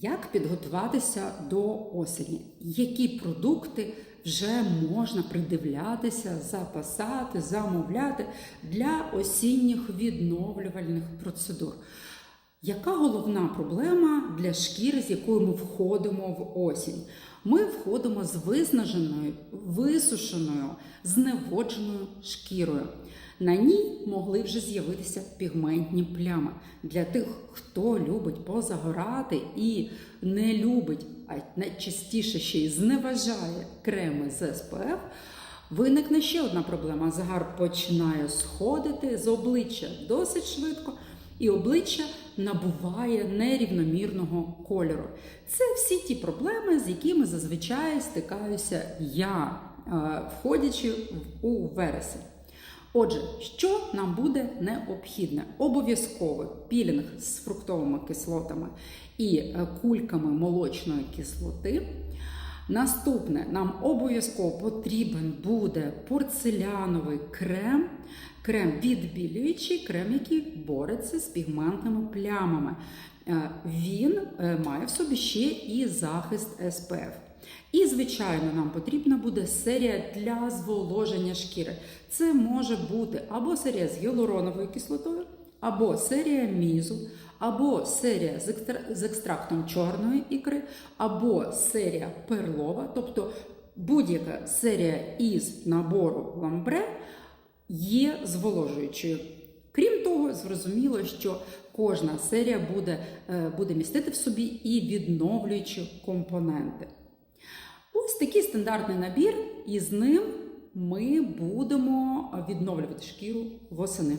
Як підготуватися до осені? Які продукти вже можна придивлятися, запасати, замовляти для осінніх відновлювальних процедур? Яка головна проблема для шкіри, з якою ми входимо в осінь? Ми входимо з виснаженою, висушеною, зневодженою шкірою. На ній могли вже з'явитися пігментні плями. Для тих, хто любить позагорати і не любить, а найчастіше ще й зневажає креми з СПФ, виникне ще одна проблема. Загар починає сходити з обличчя досить швидко, і обличчя набуває нерівномірного кольору. Це всі ті проблеми, з якими зазвичай стикаюся я, е, входячи у вересень. Отже, що нам буде необхідне? Обов'язково пілінг з фруктовими кислотами і е, кульками молочної кислоти. Наступне нам обов'язково потрібен буде порцеляновий крем, крем відбілюючий, крем, який бореться з пігментними плямами. Е, Він е, має в собі ще і захист SPF. І, звичайно, нам потрібна буде серія для зволоження шкіри. Це може бути або серія з гіалуроновою кислотою, або серія мізу, або серія з, екстра- з екстрактом чорної ікри, або серія перлова, тобто будь-яка серія із набору ламбре є зволожуючою. Крім того, зрозуміло, що кожна серія буде, е, буде містити в собі і відновлюючі компоненти. Такий стандартний набір, і з ним ми будемо відновлювати шкіру восени.